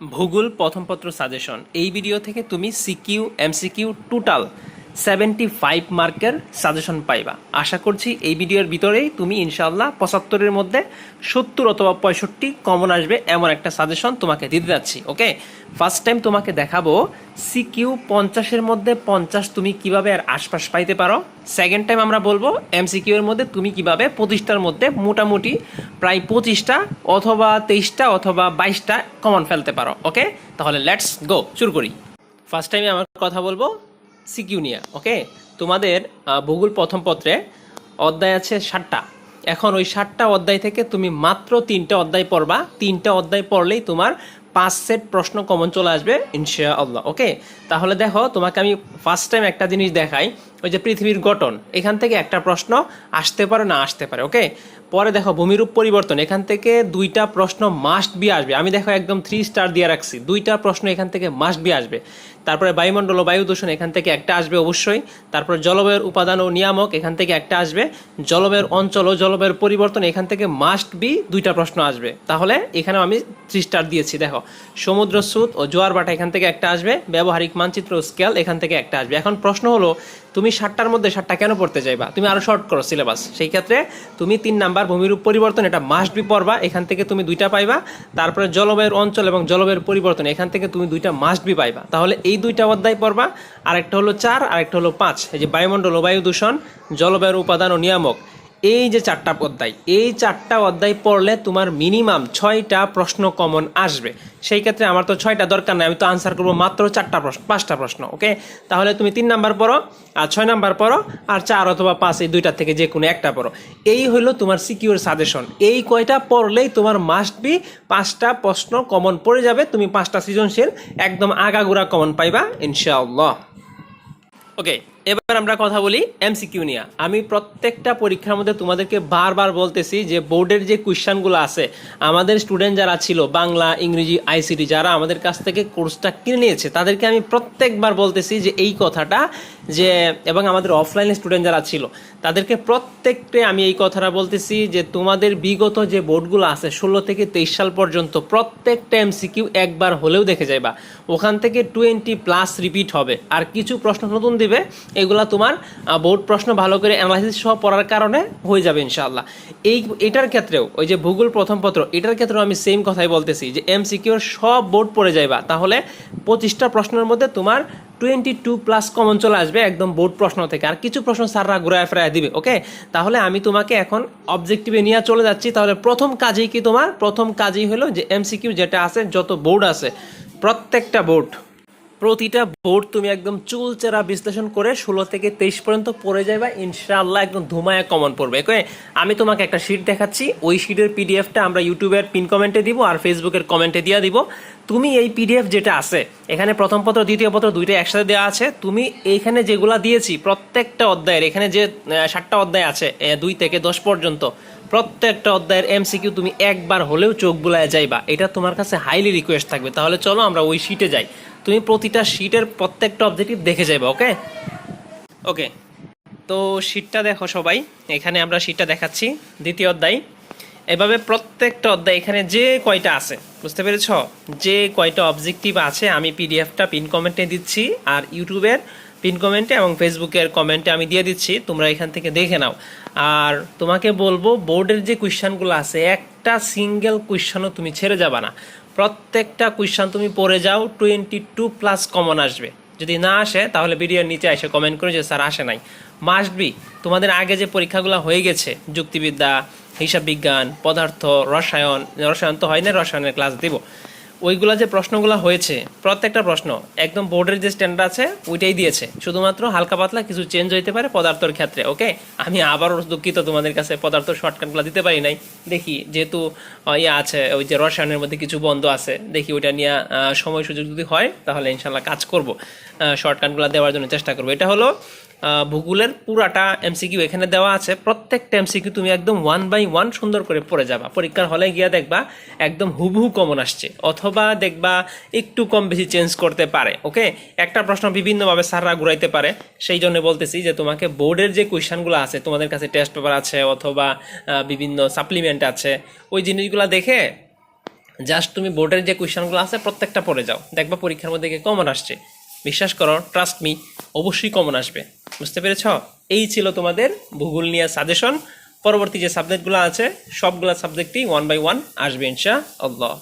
ভূগোল প্রথম পত্র সাজেশন। এই ভিডিও থেকে তুমি SQ MCQ total seventy five মার্কের সাজেশন পাইবা। আশা করছি এই ভিডিওর ভিতরেই তুমি ইনশাল্লাহ পঁচাত্তরের মধ্যে সত্তর অথবা পঁয়ষট্টি কমন আসবে এমন একটা সাজেশন তোমাকে দিতে যাচ্ছি ওকে ফার্স্ট টাইম তোমাকে দেখাবো সিকিউ পঞ্চাশের মধ্যে পঞ্চাশ তুমি কীভাবে আর আশপাশ পাইতে পারো। সেকেন্ড টাইম আমরা বলব এমসিকিউ এর মধ্যে তুমি কীভাবে পঁচিশটার মধ্যে মোটামুটি প্রায় পঁচিশটা অথবা তেইশটা অথবা বাইশটা কমন ফেলতে পারো ওকে তাহলে লেটস গো শুরু করি। ফার্স্ট টাইমে আমার কথা বলব সিকিউ নিয়ে, ওকে? তোমাদের ভূগোল প্রথম পত্রে অধ্যায় আছে ষাটটা এখন ওই ষাটটা অধ্যায় থেকে তুমি মাত্র তিনটা অধ্যায় পড়বা। তিনটা অধ্যায় পড়লেই তোমার পাঁচ সেট প্রশ্ন কমন চলে আসবে ইনশা আল্লাহ ওকে? তাহলে দেখো, তোমাকে আমি ফার্স্ট টাইম একটা জিনিস দেখাই, ওই যে পৃথিবীর গঠন। এখান থেকে একটা প্রশ্ন আসতে পারে, না আসতে পারে, ওকে? পরে দেখো, ভূমিরূপ পরিবর্তন। এখান থেকে দুইটা প্রশ্ন মাস্ট বি আসবে। আমি দেখো একদম থ্রি স্টার দিয়ে রাখছি। দুইটা প্রশ্ন এখান থেকে মাস্ট বি আসবে। তারপরে বায়ুমণ্ডল ও বায়ু দূষণ এখান থেকে একটা আসবে অবশ্যই। তারপর জলবায়ুর উপাদান ও নিয়ামক এখান থেকে একটা আসবে। জলবায়ুর অঞ্চল ও জলবায়ুর পরিবর্তন এখান থেকে মাস্ট বি দুইটা প্রশ্ন আসবে। তাহলে এখানেও আমি থ্রি স্টার দিয়েছি, দেখো। সমুদ্র স্রোত ও জোয়ার বাটা এখান থেকে একটা আসবে। ব্যবহারিক মানচিত্র ও স্কেল এখান থেকে একটা আসবে। এখন প্রশ্ন হলো, তুমি ষাটটার মধ্যে ষাটটা কেন পড়তে চাইবা তুমি আরও শর্ট করো সিলেবাস সেই ক্ষেত্রে তুমি তিন নাম্বার ভূমিরূপ পরিবর্তন, এটা মাস্ট বি পড়বা। এখান থেকে তুমি দুইটা পাইবা। তারপরে জলবায়ুর অঞ্চল এবং জলবায়ুর পরিবর্তন, এখান থেকে তুমি দুইটা মাস্ট বি পাইবা। তাহলে এই দুইটা অধ্যায় পড়বা, আরেকটা হলো চার, আরেকটা হলো পাঁচ। এই যে বায়ুমণ্ডল ও বায়ু দূষণ, জলবায়ুর উপাদান ও নিয়ামক। এই যে চারটা অধ্যায়, এই চারটা অধ্যায় পড়লে তোমার মিনিমাম ছয়টা প্রশ্ন কমন আসবে। সেই ক্ষেত্রে আমার তো ছয়টা দরকার নাই, আমি তো আনসার করব মাত্র চারটা প্রশ্ন, পাঁচটা প্রশ্ন ওকে তাহলে তুমি তিন নাম্বার পড়ো, আর ছয় নাম্বার পড়ো, আর চার অথবা পাঁচ এই দুইটা থেকে যে কোনো একটা পড়ো। এই হলো তোমার সিকিউর সাজেশন এই কয়টা পড়লেই তোমার মাস্ট বি পাঁচটা প্রশ্ন কমন পড়ে যাবে, তুমি পাঁচটা সৃজনশীল, একদম আগাগোড়া কমন পাইবা, ইনশাআল্লাহ। ওকে এবার আমরা কথা বলি এমসিকিউ নিয়ে। আমি প্রত্যেকটা পরীক্ষার মধ্যে তোমাদেরকে বারবার বলতেছি যে বোর্ডের যে কোয়েশ্চানগুলো আছে, আমাদের স্টুডেন্ট যারা ছিল, বাংলা, ইংরেজি আইসিটি যারা আমাদের কাছ থেকে কোর্সটা কিনে নিয়েছে, তাদেরকে আমি প্রত্যেকবার বলতেছি যে এই কথাটা যে, এবং আমাদের অফলাইনে স্টুডেন্ট যারা ছিল, তাদেরকে প্রত্যেককে আমি এই কথাটা বলতেছি যে তোমাদের বিগত যে বোর্ডগুলো আছে, ষোলো থেকে তেইশ সাল পর্যন্ত প্রত্যেকটা এমসিকিউ একবার হলেও দেখে যাইবা। ওখান থেকে টোয়েন্টি প্লাস রিপিট হবে। আর কিছু প্রশ্ন নতুন দিবে এগুলা তোমার বোর্ড প্রশ্ন ভালো করে অ্যানালাইসিস সহ পড়ার কারণে হয়ে যাবে ইনশাআল্লাহ। এই, এটার ক্ষেত্রেও, ওই যে ভূগোল প্রথম পত্র, এটার ক্ষেত্রেও আমি সেম কথাই বলতেছি যে এমসিকিউর সব বোর্ড পড়ে যাইবা। তাহলে পঁচিশটা প্রশ্নের মধ্যে তোমার টোয়েন্টি টু প্লাস কমন চলে আসবে একদম বোর্ড প্রশ্ন থেকে। আর কিছু প্রশ্ন স্যাররা ঘুরায় ফেরায় দিবে ওকে তাহলে আমি তোমাকে এখন অবজেক্টিভে নিয়ে চলে যাচ্ছি। তাহলে প্রথম কাজেই কি তোমার? প্রথম কাজেই হলো যে এমসিকিউ যেটা আছে, যত বোর্ড আছে, প্রত্যেকটা বোর্ড প্রতিটা বোর্ড তুমি একদম চুলচেরা বিশ্লেষণ করে ষোলো থেকে তেইশ পর্যন্ত পড়ে যাবে ইনশাআল্লাহ একদম ধুমায়া কমন পড়বে ওকে আমি তোমাকে একটা শিট দেখাচ্ছি, ওই শিটের পিডিএফটা আমরা ইউটিউবের পিন কমেন্টে দিব আর ফেসবুকের কমেন্টে দিয়ে দিব। তুমি এই পিডিএফ যেটা আছে, এখানে প্রথম পত্র, দ্বিতীয় পত্র দুইটা একসাথে দেওয়া আছে, তুমি এইখানে যেগুলা দিয়েছি, প্রত্যেকটা অধ্যায়ের, এখানে যে ষাটটা অধ্যায় আছে দুই থেকে দশ পর্যন্ত, প্রত্যেকটা অধ্যায়ের এমসিকিউ তুমি একবার হলেও চোখ বুলায় যাইবা, এটা তোমার কাছে হাইলি রিকোয়েস্ট থাকবে। তাহলে চলো আমরা ওই শিটে যাই। তুমি প্রতিটা শিটের প্রত্যেকটা অবজেক্টিভ দেখে যাবে ওকে ওকে তো শিটটা দেখো সবাই, এখানে আমরা শিটটা দেখাচ্ছি, দ্বিতীয় অধ্যায়। এভাবে প্রত্যেকটা অধ্যায়, এখানে যে কয়টা আছে, বুঝতে পেরেছ? যে কয়টা অবজেক্টিভ আছে, আমি পিডিএফটা পিন কমেন্টে দিচ্ছি, আর ইউটিউবের পিন কমেন্টে এবং ফেসবুকের কমেন্টে আমি দিয়ে দিচ্ছি, তোমরা এখান থেকে দেখে নাও। আর তোমাকে বলব বোর্ডের যে কোয়েশ্চানগুলো আছে, একটা সিঙ্গেল কোয়েশ্চানও তুমি ছেড়ে যাবা না। প্রত্যেকটা কুয়েশন তুমি পড়ে যাও টোয়েন্টি টু প্লাস কমন আসবে। যদি না আসে, তাহলে ভিডিওর নিচে এসে কমেন্ট করে যে, স্যার, আসে নাই। মাস্ট বি তোমাদের আগে যে পরীক্ষাগুলো হয়ে গেছে, যুক্তিবিদ্যা হিসাব বিজ্ঞান পদার্থ, রসায়ন রসায়ন তো হয় না, রসায়নের ক্লাস দিব। ওইগুলা যে প্রশ্নগুলো হয়েছে, প্রত্যেকটা প্রশ্ন, একদম বোর্ডের যে স্ট্যান্ডার্ড আছে, ওইটাই দিয়েছে। শুধুমাত্র হালকা পাতলা কিছু চেঞ্জ হইতে পারে পদার্থর ক্ষেত্রে ওকে আমি আবারও দুঃখিত তোমাদের কাছে, পদার্থ শর্টকাটগুলো দিতে পারি নাই। দেখি, যেহেতু ইয়ে আছে, ওই যে রসায়নের মধ্যে কিছু বন্ধ আছে, দেখি ওইটা নিয়ে সময় সুযোগ যদি হয়, তাহলে ইনশাল্লাহ কাজ করব। শর্টকাটগুলো দেওয়ার জন্য চেষ্টা করব। এটা হলো ভূগোলের পুরাটা এমসিকিউ এখানে দেওয়া আছে। প্রত্যেকটা এমসিকিউ তুমি একদম ওয়ান বাই ওয়ান সুন্দর করে পড়ে যাবা। পরীক্ষার হলে গিয়ে দেখবা একদম হুবহু কমন আসছে। অথবা দেখবা একটু কম বেশি চেঞ্জ করতে পারে ওকে একটা প্রশ্ন বিভিন্নভাবে স্যাররা ঘুরাইতে পারে। সেই জন্য বলতেছি যে তোমাকে বোর্ডের যে কোয়েশ্চানগুলো আছে, তোমাদের কাছে টেস্ট পেপার আছে অথবা বিভিন্ন সাপ্লিমেন্ট আছে, ওই জিনিসগুলো দেখে জাস্ট তুমি বোর্ডের যে কোয়েশনগুলো আছে প্রত্যেকটা পড়ে যাও। দেখবা পরীক্ষার মধ্যে কমন আসছে। বিশ্বাস করো ট্রাস্ট মি অবশ্যই কমন আসবে। বুঝতে পেরেছ? এই ছিল তোমাদের ভূগোল নিয়ে সাজেশন পরবর্তী যে সাবজেক্টগুলো আছে, সবগুলো সাবজেক্টই ওয়ান বাই ওয়ান আসবে ইনশা আল্লাহ